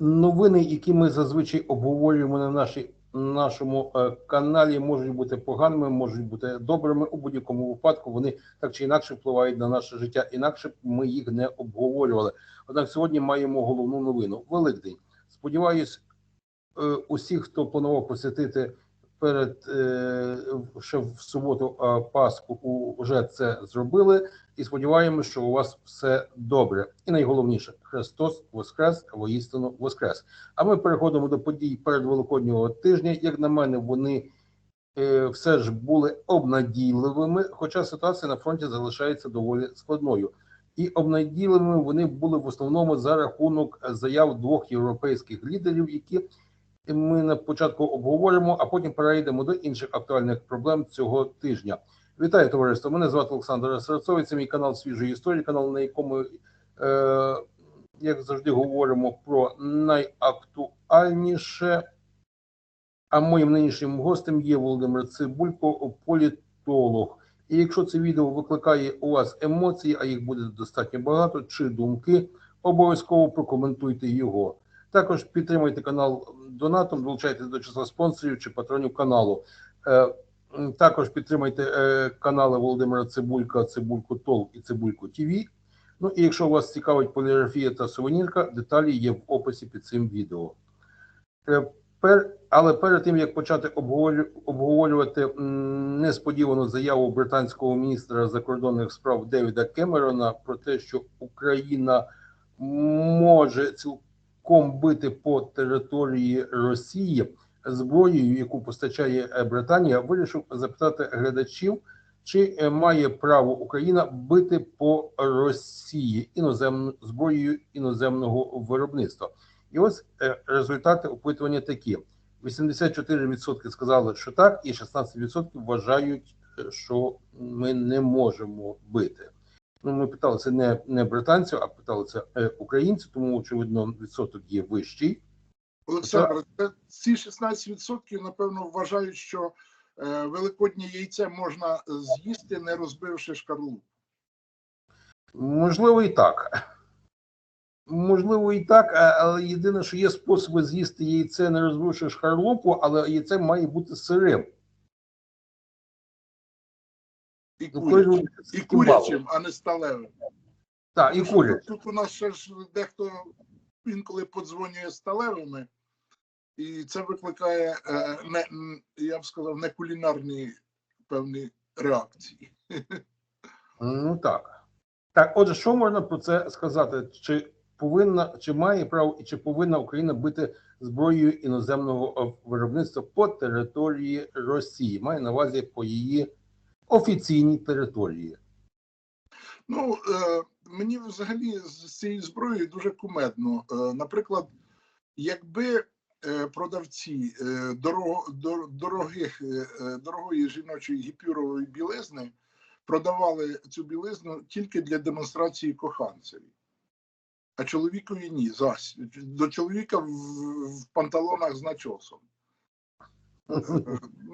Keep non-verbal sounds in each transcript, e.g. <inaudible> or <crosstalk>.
Новини, які ми зазвичай обговорюємо на нашій нашому е, каналі, можуть бути поганими, можуть бути добрими. У будь-якому випадку вони так чи інакше впливають на наше життя. Інакше ми їх не обговорювали. Однак сьогодні маємо головну новину. Великдень. Сподіваюсь, е, усі, хто планував посвятити перед е, ще в суботу Пасху, у- вже це зробили. І сподіваємося, що у вас все добре. І найголовніше Христос Воскрес, воістину Воскрес. А ми переходимо до подій передвеликоднього тижня. Як на мене, вони е, все ж були обнадійливими, хоча ситуація на фронті залишається доволі складною. І обнадійливими вони були в основному за рахунок заяв двох європейських лідерів, які ми на початку обговоримо, а потім перейдемо до інших актуальних проблем цього тижня. Вітаю товариство! Мене звати Олександр Серцовий. Це мій канал свіжої історії, канал, на якому, е, як завжди, говоримо про найактуальніше. А моїм нинішнім гостем є Володимир Цибулько, політолог. І якщо це відео викликає у вас емоції, а їх буде достатньо багато, чи думки, обов'язково прокоментуйте його. Також підтримуйте канал донатом, долучайтесь до числа спонсорів чи патронів каналу. Е, Також підтримайте е, канали Володимира Цибулька, Цибулько Тол і Цибулько ТВ. Ну і якщо вас цікавить поліграфія та сувенірка, деталі є в описі під цим відео. Е, але перед тим як почати обговорю- обговорювати несподівану заяву британського міністра закордонних справ Девіда Кемерона про те, що Україна може цілком бити по території Росії зброєю, яку постачає е, Британія, вирішив запитати глядачів, чи е, має право Україна бити по Росії іноземною зброєю іноземного виробництва. І ось е, результати опитування такі: 84% сказали, що так, і 16% вважають, що ми не можемо бити. Ну, ми питали це не, не британців, а питали це е, українців, тому очевидно відсоток є вищий. Олександр, це- ці 16% напевно вважають, що е, великоднє яйце можна з'їсти, не розбивши шкарлупу. Можливо, і так. Можливо, і так, але єдине, що є способи з'їсти яйце, не розбивши шкарлупу, але яйце має бути сирим. І Ну, курячим, і курячим, а не сталевим. Так, і курять. Тут у нас ще ж дехто інколи подзвонює сталевими, і це викликає е, не я б сказав, не кулінарні певні реакції. Ну так. Так, отже, що можна про це сказати? Чи повинна, чи має право і чи повинна Україна бити зброєю іноземного е, виробництва по території Росії? Має на увазі по її офіційній території. Ну, е, мені взагалі з цією зброєю дуже кумедно. Е, наприклад, якби е, продавці е, дорого, дор- дорогих, дорогої жіночої гіпюрової білизни продавали цю білизну тільки для демонстрації коханцеві. А чоловікові ні. Зась. До чоловіка в, в панталонах з начосом.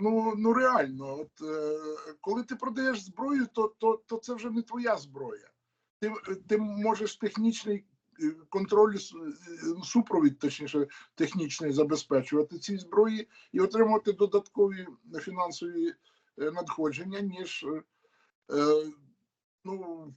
Ну, ну реально, от е, коли ти продаєш зброю, то, то, то це вже не твоя зброя. Ти, ти можеш технічний е, контроль, е, супровід, точніше, технічний забезпечувати цій зброї і отримувати додаткові фінансові е, надходження, ніж е, ну,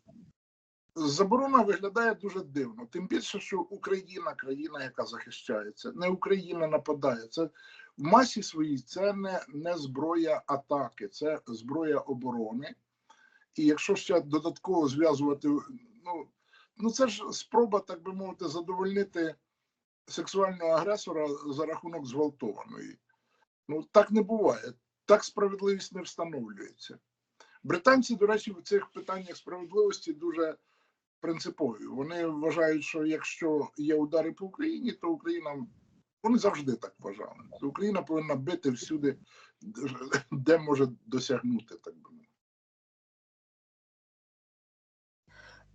заборона виглядає дуже дивно. Тим більше, що Україна країна, яка захищається, не Україна нападає. Це в масі своїй це не, не зброя атаки, це зброя оборони. І якщо ще додатково зв'язувати, ну, ну це ж спроба, так би мовити, задовольнити сексуального агресора за рахунок зґвалтованої. Ну так не буває. Так справедливість не встановлюється. Британці, до речі, в цих питаннях справедливості дуже принципові. Вони вважають, що якщо є удари по Україні, то Україна вони завжди так вважали. Україна повинна бити всюди, де може досягнути, так би.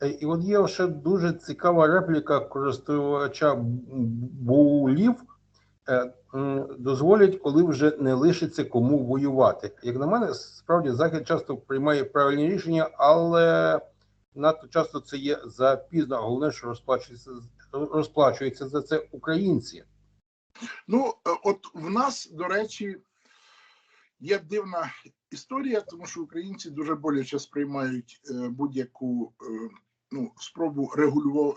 Е, І от є ще дуже цікава репліка користувача Боулів. Е, Дозволять, коли вже не лишиться кому воювати. Як на мене, справді Захід часто приймає правильні рішення, але надто часто це є запізно. А головне, що розплачується розплачуються за це українці. Ну, е, от в нас, до речі, є дивна історія, тому що українці дуже боляче сприймають е, будь-яку е, ну, спробу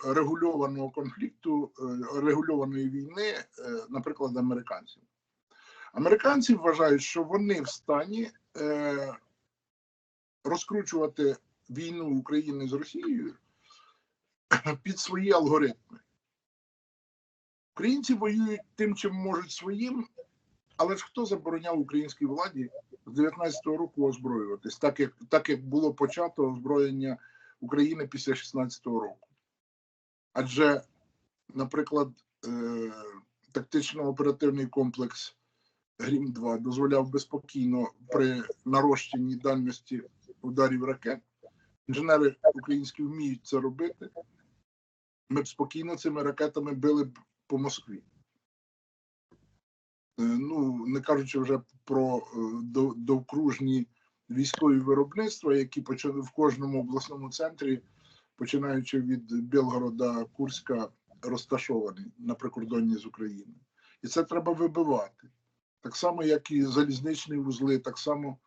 регульованого конфлікту, регульованої війни, наприклад, американців. Американці вважають, що вони в стані розкручувати війну України з Росією під свої алгоритми. Українці воюють тим, чим можуть своїм, але ж хто забороняв українській владі з 19-го року озброюватись, так як, так як було почато озброєння України після 16-го року? Адже, наприклад, е, тактично-оперативний комплекс Грім 2 дозволяв би спокійно при нарощенні дальності ударів ракет. Інженери українські вміють це робити. Ми б спокійно цими ракетами били б по Москві. Е, Ну, не кажучи вже про е, довкружні військові виробництва, які почали в кожному обласному центрі, починаючи від Білгорода, Курська, розташовані на прикордонні з Україною. І це треба вибивати. Так само, як і залізничні вузли, так само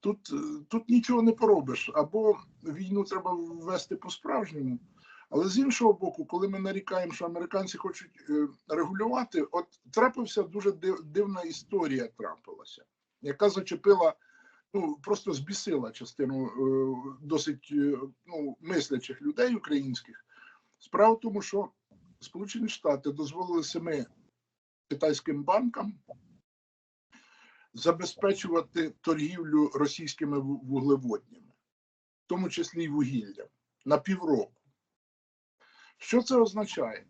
тут, е, тут нічого не поробиш. Або війну треба ввести по-справжньому. Але з іншого боку, коли ми нарікаємо, що американці хочуть е, регулювати, от трапився дуже див- дивна історія трапилася, яка зачепила, ну просто збісила частину е, досить е, ну, мислячих людей українських. Справа в тому, що Сполучені Штати дозволили семи китайським банкам забезпечувати торгівлю російськими вуглеводнями, в тому числі й вугіллям, на півроку. Що це означає?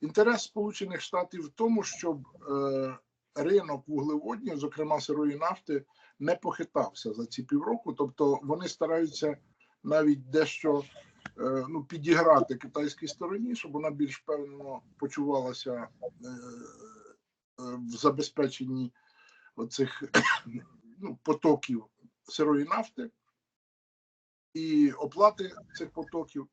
Інтерес Сполучених Штатів в тому, щоб е, ринок вуглеводнів, зокрема сирої нафти, не похитався за ці півроку. Тобто вони стараються навіть дещо е, ну, підіграти китайській стороні, щоб вона більш певно почувалася е, е, в забезпеченні оцих <coughs> ну, потоків сирої нафти і оплати цих потоків.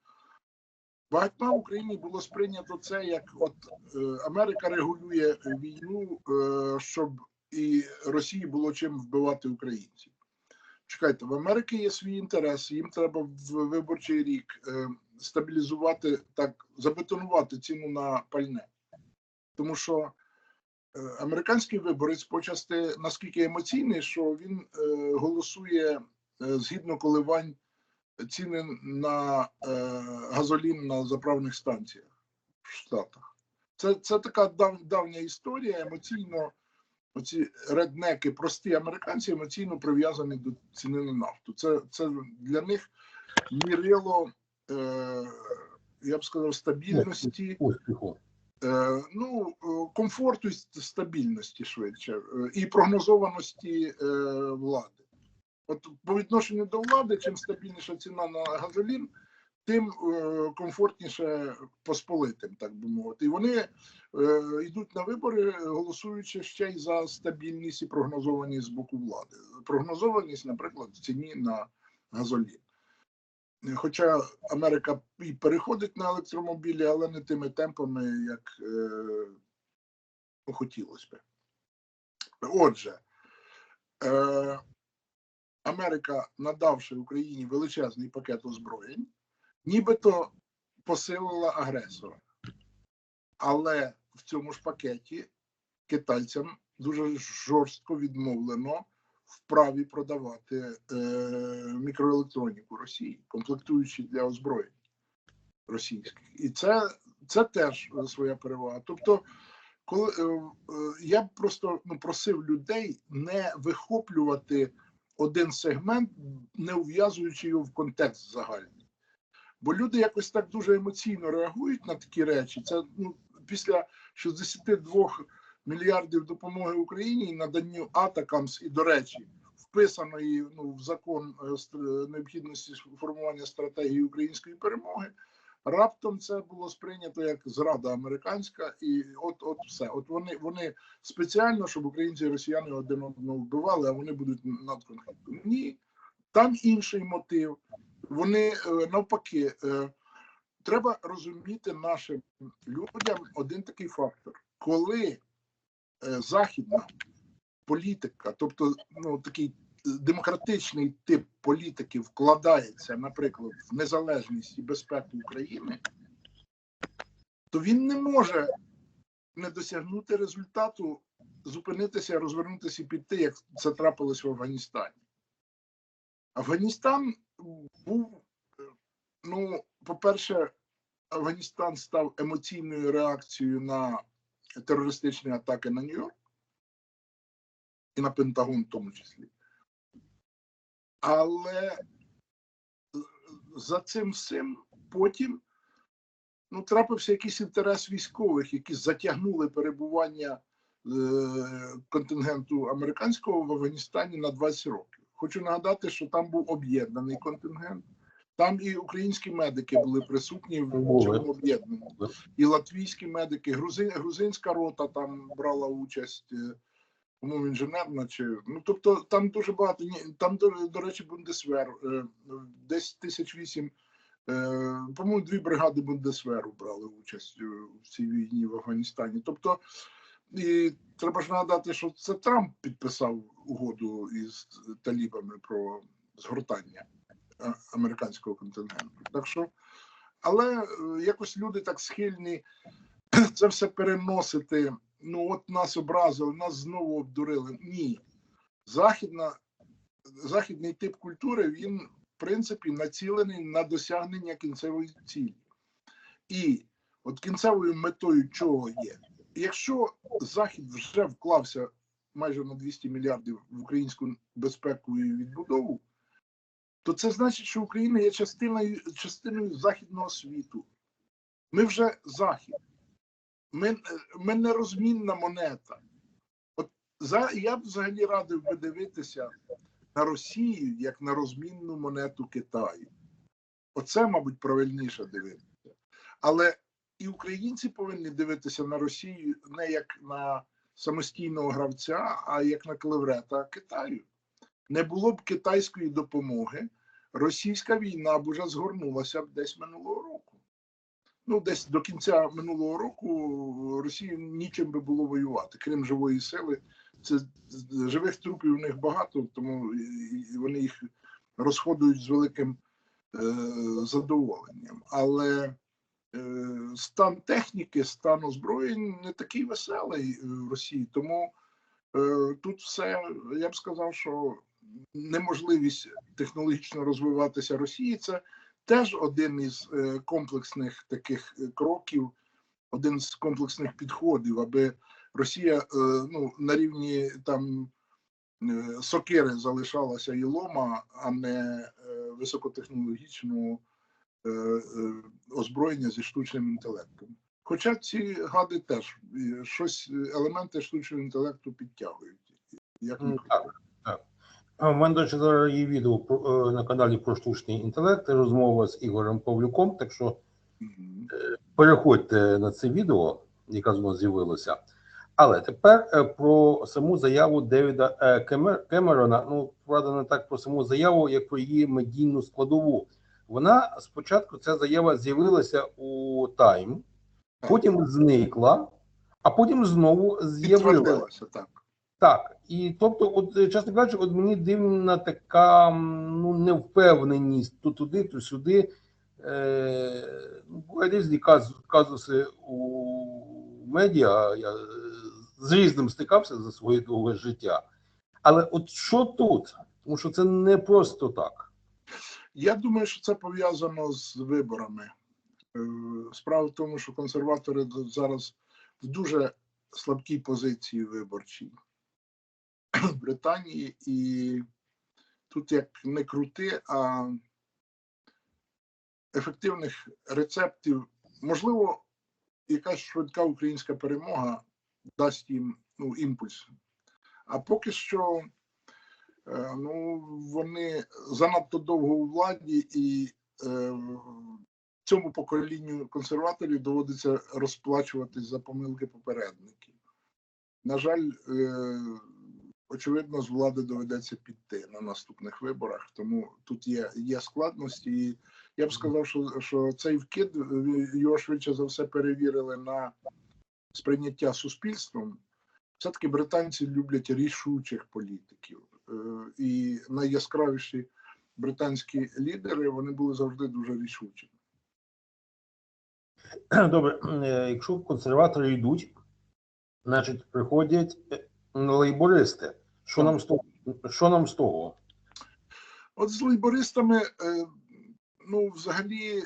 Багатьма в Україні було сприйнято це як от е, Америка регулює війну, е, щоб і Росії було чим вбивати українців. Чекайте, в Америки є свій інтерес, їм треба в виборчий рік е, стабілізувати так, забетонувати ціну на пальне. Тому що е, американський виборець почасти наскільки емоційний, що він е, голосує е, згідно коливань ціни на е, газолін на заправних станціях в Штатах. Це, це така дав, давня історія. Емоційно, оці реднеки, прості американці, емоційно прив'язані до ціни на нафту. Це, це для них мірило, е, я б сказав, стабільності. Е, ну, е, комфорту і стабільності швидше, і прогнозованості влади. От по відношенню до влади, чим стабільніша ціна на газолін, тим е, комфортніше посполитим, так би мовити. І вони е, йдуть на вибори, голосуючи ще й за стабільність і прогнозованість з боку влади. Прогнозованість, наприклад, в ціні на газолін. Хоча Америка і переходить на електромобілі, але не тими темпами, як е, хотілося би. Отже, е, Америка, надавши Україні величезний пакет озброєнь, нібито посилила агресора. Але в цьому ж пакеті китайцям дуже жорстко відмовлено в праві продавати е, мікроелектроніку Росії, комплектуючі для озброєнь російських. І це, це теж своя перевага. Тобто, коли е, е, я просто ну, просив людей не вихоплювати один сегмент, не ув'язуючи його в контекст загальний. Бо люди якось так дуже емоційно реагують на такі речі. Це ну, після 62 мільярдів допомоги Україні і наданню Атакамс, і, до речі, вписаної ну, в закон е, необхідності формування стратегії української перемоги. Раптом це було сприйнято як зрада американська, і от, от все. От вони, вони спеціально, щоб українці і росіяни один одного вбивали, а вони будуть над конфліктом. Ні, там інший мотив. Вони е, навпаки е, треба розуміти нашим людям один такий фактор. Коли е, західна політика, тобто ну, такий демократичний тип політики вкладається, наприклад, в незалежність і безпеку України, то він не може не досягнути результату, зупинитися, розвернутися і піти, як це трапилось в Афганістані. Афганістан був, ну, по-перше, Афганістан став емоційною реакцією на терористичні атаки на Нью-Йорк і на Пентагон в тому числі. Але е, за цим всім потім ну, трапився якийсь інтерес військових, які затягнули перебування е, контингенту американського в Афганістані на 20 років. Хочу нагадати, що там був об'єднаний контингент. Там і українські медики були присутні в цьому об'єднанні, і латвійські медики, грузин, грузинська рота там брала участь, по-моєму, інженерна чи ну тобто там дуже багато. Там, до, до речі, Бундесвер, е, десь тисяч вісім, е, по-моєму, дві бригади Бундесверу брали участь е, в цій війні в Афганістані. Тобто, і треба ж нагадати, що це Трамп підписав угоду із талібами про згортання американського контингенту. Так що, але якось люди так схильні це все переносити. Ну, от нас образили, нас знову обдурили. Ні. Західна, західний тип культури, він, в принципі, націлений на досягнення кінцевої цілі. І от кінцевою метою чого є? Якщо Захід вже вклався майже на 200 мільярдів в українську безпеку і відбудову, то це значить, що Україна є частиною, частиною західного світу. Ми вже захід. Ми, ми не монета. От за я б взагалі радив би дивитися на Росію як на розмінну монету Китаю. Оце, мабуть, правильніше дивитися. Але і українці повинні дивитися на Росію не як на самостійного гравця, а як на клеврета Китаю. Не було б китайської допомоги, російська війна б уже згорнулася б десь минулого року. Ну, десь до кінця минулого року Росії нічим би було воювати, крім живої сили. Це живих трупів у них багато, тому вони їх розходують з великим е, задоволенням. Але е, стан техніки, стан озброєнь не такий веселий в Росії. Тому е, тут все я б сказав, що неможливість технологічно розвиватися Росії це теж один із е, комплексних таких е, кроків, один з комплексних підходів, аби Росія е, ну, на рівні там сокири залишалася і лома, а не високотехнологічного озброєння зі штучним інтелектом. Хоча ці гади теж щось елементи штучного інтелекту підтягують. Як Ну, в мене, до зараз є відео е, на каналі про штучний інтелект, розмова з Ігорем Павлюком, так що переходьте на це відео, яке знову з'явилося. Але тепер е, про саму заяву Девіда е, Кемерона. Ну, правда, не так про саму заяву, як про її медійну складову. Вона спочатку ця заява з'явилася у Тайм, потім зникла, а потім знову з'явилася. Так. І тобто, от е, чесно кажучи, от мені дивна така ну невпевненість то туди, то сюди. Е, ну, бувають різні каз, казуси у медіа. Я з різним стикався за своє довге життя. Але от що тут? Тому що це не просто так. Я думаю, що це пов'язано з виборами. Е, Справа в тому, що консерватори зараз в дуже слабкій позиції виборчій Британії, і тут як не крути, а ефективних рецептів, можливо, якась швидка українська перемога дасть їм ну, імпульс. А поки що Е, Ну, вони занадто довго у владі, і е, цьому поколінню консерваторів доводиться розплачуватись за помилки попередників. На жаль, е, очевидно, з влади доведеться піти на наступних виборах. Тому тут є, є складності. І я б сказав, що, що цей вкид е, його швидше за все перевірили на сприйняття суспільством. Все-таки британці люблять рішучих політиків. Е, І найяскравіші британські лідери вони були завжди дуже рішучі. Добре, е, якщо консерватори йдуть, значить приходять лейбористи. Що нам з того? Що нам з того? От з лейбористами, е, ну, взагалі, е,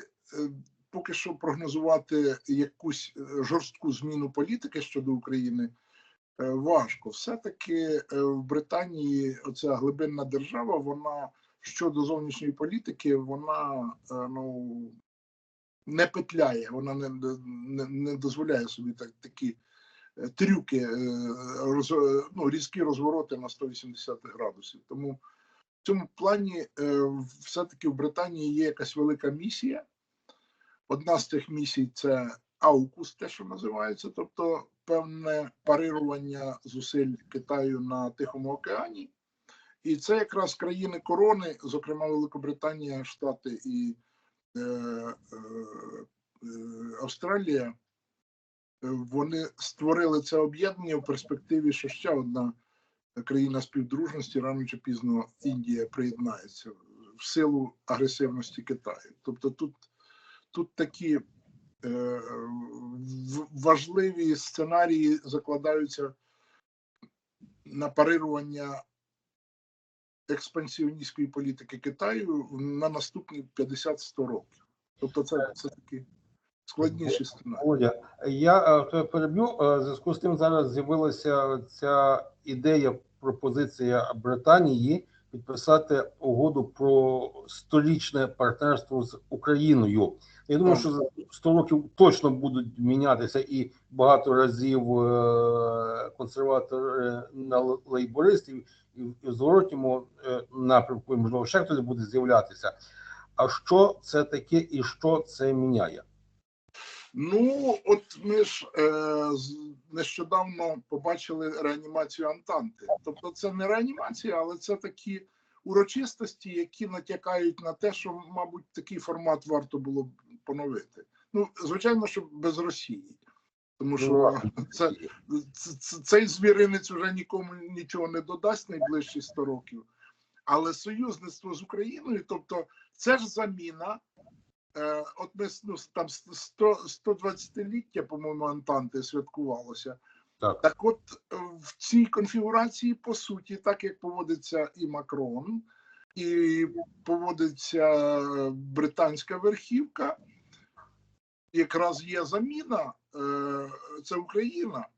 поки що прогнозувати якусь е, жорстку зміну політики щодо України важко. Все-таки в Британії оця глибинна держава, вона щодо зовнішньої політики, вона ну, не петляє, вона не, не, не дозволяє собі так, такі трюки, е, роз, е, ну, різкі розвороти на 180 градусів. Тому в цьому плані е, все-таки в Британії є якась велика місія. Одна з цих місій це аукус, те, що називається, тобто певне парирування зусиль Китаю на Тихому океані. І це якраз країни корони, зокрема Великобританія, Штати і е, е, е, Австралія. Е, Вони створили це об'єднання в перспективі, що ще одна країна співдружності рано чи пізно Індія приєднається в силу агресивності Китаю. Тобто тут, тут такі е, важливі сценарії закладаються на парирування експансіоністської політики Китаю на наступні 50-100 років. Тобто, це, це такі складніші сценарії. Володя, я е, переб'ю. е, В зв'язку з тим зараз з'явилася ця ідея, пропозиція Британії підписати угоду про сторічне партнерство з Україною. Я думаю, що за 100 років точно будуть мінятися і багато разів е, консерватори на лейбористів, і в зворотньому е, напрямку, і, можливо, ще хтось буде з'являтися. А що це таке і що це міняє? Ну, от ми ж е, нещодавно побачили реанімацію Антанти. Тобто, це не реанімація, але це такі урочистості, які натякають на те, що, мабуть, такий формат варто було б поновити. Ну, звичайно, що без Росії, тому що це, ц- ц- цей звіринець вже нікому нічого не додасть найближчі 100 років. Але союзництво з Україною, тобто, це ж заміна. Е, от ми ну, там 100, 120-ліття, по-моєму, Антанти святкувалося. Так. Так, от е, в цій конфігурації, по суті, так як поводиться і Макрон, і поводиться е, британська верхівка, якраз є заміна, це Україна.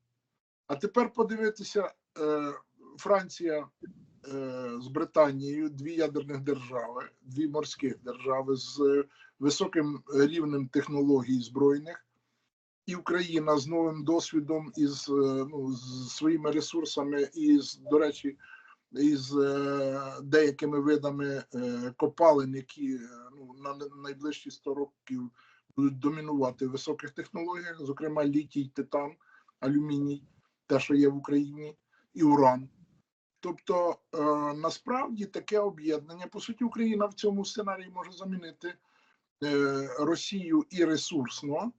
А тепер подивитися, Франція з Британією, дві ядерних держави, дві морських держави з високим рівнем технологій збройних, і Україна з новим досвідом із е, ну, з своїми ресурсами, і до речі, із е, деякими видами е, копалин, які е, ну, на на найближчі 100 років будуть домінувати в високих технологіях, зокрема літій, титан, алюміній, те, що є в Україні, і уран. Тобто, е, насправді таке об'єднання, по суті, Україна в цьому сценарії може замінити е, Росію і ресурсно.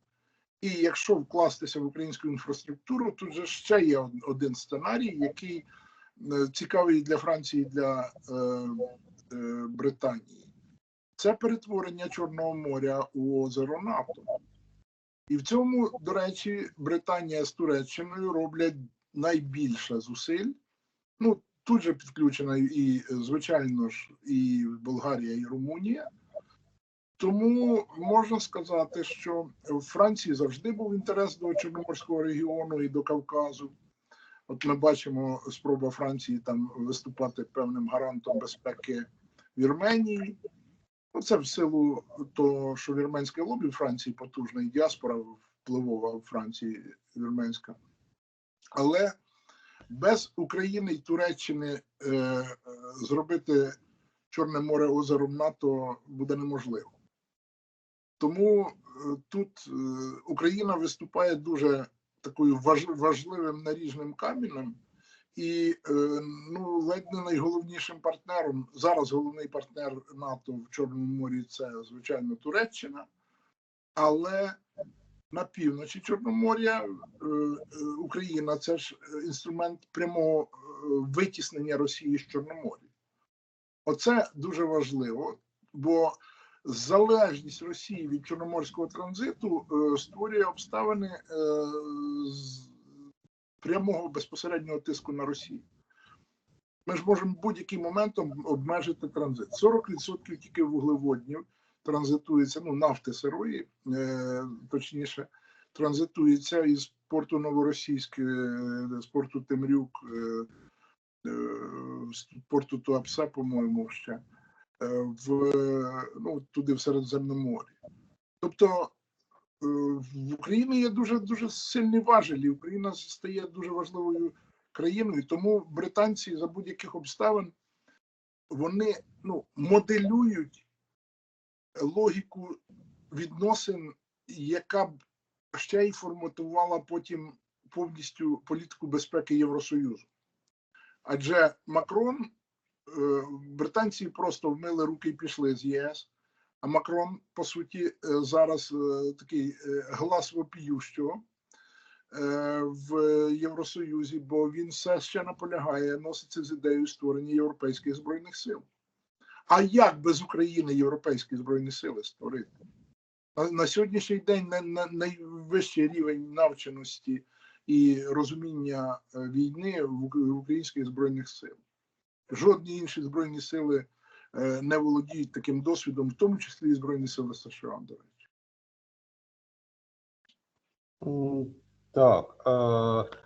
І якщо вкластися в українську інфраструктуру, тут же ще є один сценарій, який е, цікавий для Франції, і для е, е, Британії. Це перетворення Чорного моря у озеро НАТО. І в цьому, до речі, Британія з Туреччиною роблять найбільше зусиль. Ну, тут же підключена і, е, звичайно ж, і Болгарія, і Румунія. Тому можна сказати, що в Франції завжди був інтерес до Чорноморського регіону і до Кавказу. От ми бачимо спроба Франції там виступати певним гарантом безпеки Вірменії. Ну, це в силу того, що вірменське лобі Франції потужна і діаспора впливова в Франції вірменська. Але без України і Туреччини е, е, зробити Чорне море озером НАТО буде неможливо. Тому е, тут е, Україна виступає дуже такою важливим наріжним каменем, І е, ну, ледь не найголовнішим партнером, зараз головний партнер НАТО в Чорному морі це, звичайно, Туреччина, але на півночі Чорномор'я Україна це ж інструмент прямого витіснення Росії з Чорномор'я. Оце дуже важливо, бо залежність Росії від чорноморського транзиту е, створює обставини е, з прямого безпосереднього тиску на Росію. Ми ж можемо будь-яким моментом обмежити транзит. 40% тільки вуглеводнів транзитується, ну, нафти сирої, е, точніше, транзитується із порту Новоросійськ, з порту Темрюк, з порту Туапсе, по-моєму, ще в ну, туди в Середземне море. Тобто е, в Україні є дуже дуже сильні важелі. Україна стає дуже важливою країною, тому британці за будь-яких обставин вони ну, моделюють логіку відносин, яка б ще й форматувала потім повністю політику безпеки Євросоюзу. Адже Макрон, е, британці просто вмили руки і пішли з ЄС. А Макрон, по суті, е, зараз е, такий е, глас вопіющого е, в Євросоюзі, бо він все ще наполягає, носиться з ідеєю створення європейських збройних сил. А як без України європейські збройні сили створити? На, сьогоднішній день на, на, найвищий рівень навченості і розуміння е, війни в, українських збройних сил. Жодні інші збройні сили е, не володіють таким досвідом, в тому числі і Збройні Сили США, до речі. Так, е,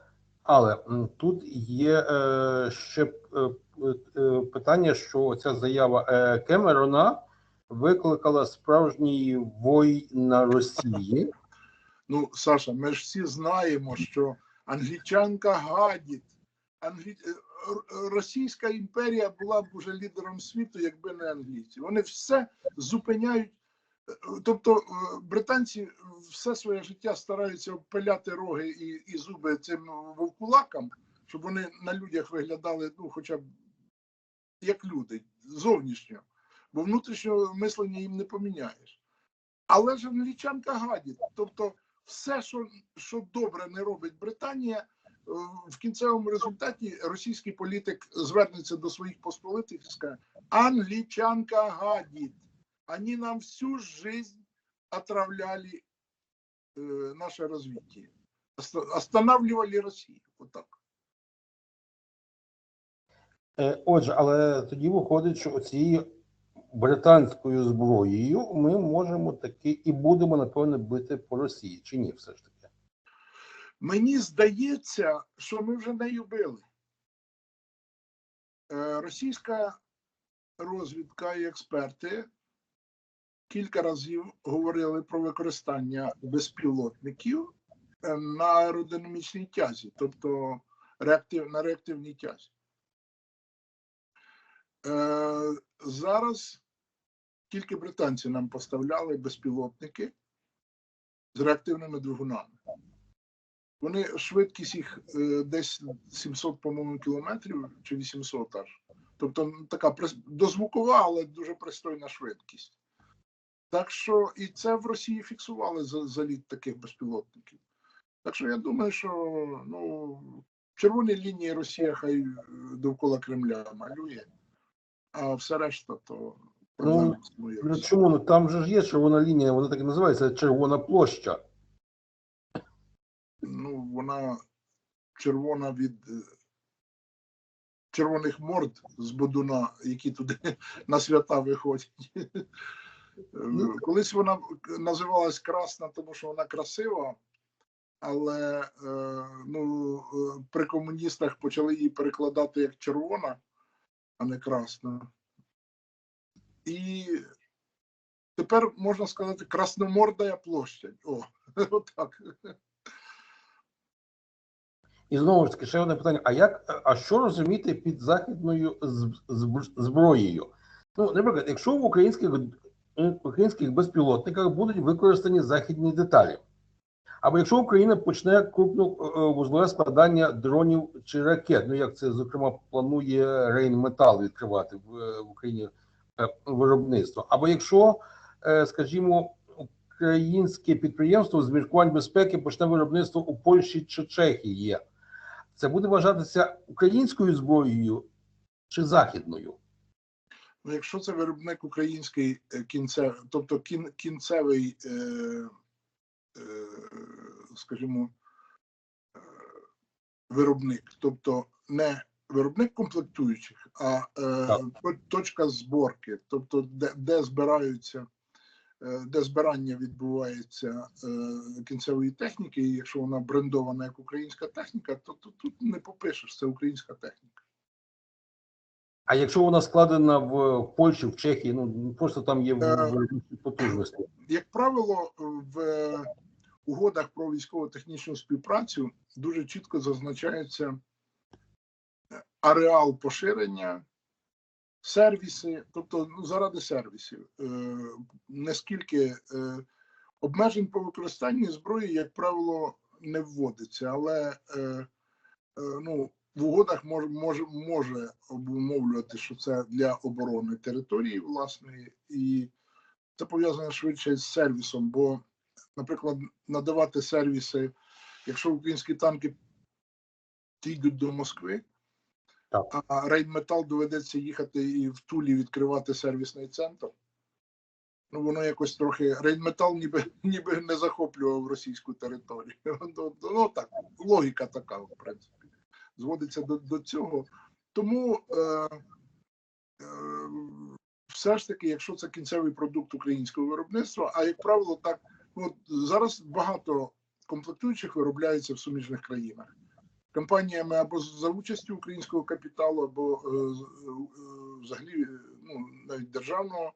але тут є е, ще питання, що ця заява Кемерона викликала справжній вой на Росії. Ну, Саша, ми ж всі знаємо, що англічанка гадіт. Англі... е, Російська імперія була б уже лідером світу, якби не англійці. Вони все зупиняють. Е, Тобто е, британці все своє життя стараються обпиляти роги і, і зуби цим вовкулакам, щоб вони на людях виглядали, ну, хоча б як люди, зовнішньо. Бо внутрішнього мислення їм не поміняєш. Але ж англічанка гадіт. Тобто, все, що, що добре не робить Британія, в кінцевому результаті російський політик звернеться до своїх посполитих і скаже: Англічанка гадіт. Они нам всю жизнь отравляли э, наше развитие. Оста- Останавливали Россию. Вот так. Е, Отже, але тоді виходить, що цією британською зброєю ми можемо таки і будемо напевно бити по Росії, чи ні, все ж таки. Мені здається, що ми вже нею били. Е, Російська розвідка і експерти кілька разів говорили про використання безпілотників е, на аеродинамічній тязі, тобто реактив, на реактивній тязі. Е, зараз тільки британці нам поставляли безпілотники з реактивними двигунами. Вони швидкість їх е, десь 700, по-моєму, кілометрів чи 800 аж. Тобто така дозвукова, але дуже пристойна швидкість. Так що і це в Росії фіксували за заліт таких безпілотників. Так що я думаю, що ну, червоні лінії Росія хай е, довкола Кремля малює, а все решта то існує. Ну чому? Ну там же ж є червона лінія, вона так і називається Червона площа. Ну, вона червона від е, червоних морд з Бодуна, які туди <laughs> на свята виходять. Е, Колись вона називалась красна, тому що вона красива, але е, ну, при комуністах почали її перекладати як червона, а не красна. І тепер можна сказати красномордая площадь. О, <laughs> отак. І знову ж таки, ще одне питання: а як а що розуміти під західною зброєю? Ну, наприклад, якщо в українських українських безпілотниках будуть використані західні деталі, Або якщо Україна почне крупну е, вузлове складання дронів чи ракет, ну як це зокрема планує Рейнметал відкривати в, е, в Україні е, виробництво, або якщо, е, скажімо, українське підприємство з міркувань безпеки почне виробництво у Польщі чи Чехії, це буде вважатися українською зброєю чи західною? Ну, якщо це виробник український е, кінцевий, тобто кін, кінцевий, е, е, скажімо, е, виробник, тобто не виробник комплектуючих, а е, точка зборки, тобто де, де збираються, де збирання відбувається е, кінцевої техніки, і якщо вона брендована як українська техніка, то, то тут не попишеш, це українська техніка. А якщо вона складена в Польщі, в Чехії, ну просто там є Е, потужності. як правило, в угодах про військово-технічну співпрацю дуже чітко зазначається ареал поширення, сервіси, тобто ну, заради сервісів. Е, Наскільки е, обмежень по використанню зброї, як правило, не вводиться, але е, е, ну, в угодах може, може, може обумовлювати, що це для оборони території власної, і це пов'язано швидше з сервісом, бо, наприклад, надавати сервіси, якщо українські танки дійдуть до Москви, Так. а Рейнметал доведеться їхати і в Тулі відкривати сервісний центр. Ну, воно якось трохи. Рейнметал ніби, ніби не захоплював російську територію. <laughs> Ну, Ну так, логіка така, в принципі, зводиться до, до цього. Тому е, е, все ж таки, якщо це кінцевий продукт українського виробництва, а як правило, так ну, зараз багато комплектуючих виробляється в суміжних країнах. Компаніями або за участю українського капіталу, або е, е, взагалі е, ну, навіть державного,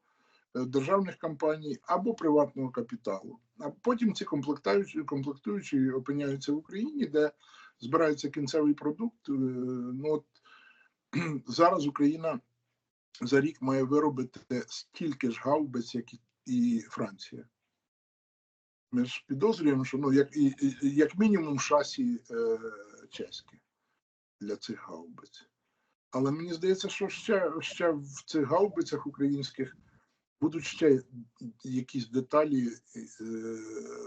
державних компаній, або приватного капіталу. А потім ці комплектуючі, комплектуючі опиняються в Україні, де збирається кінцевий продукт. Ну, от, <clears throat> зараз Україна за рік має виробити стільки ж гаубиць, як і, Франція. Ми ж підозрюємо, що ну, як, і- як мінімум шасі е, чеські для цих гаубиць. Але мені здається, що ще, ще в цих гаубицях українських будуть ще якісь деталі е,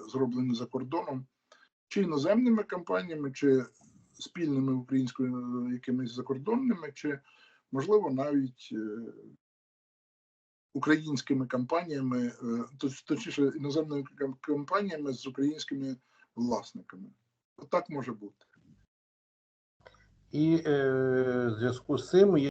зроблені за кордоном, чи іноземними компаніями, чи спільними українською якимись закордонними, чи можливо навіть е, українськими компаніями, е, точніше іноземними ком- компаніями з українськими власниками. Отак може бути. І е, в зв'язку з цим є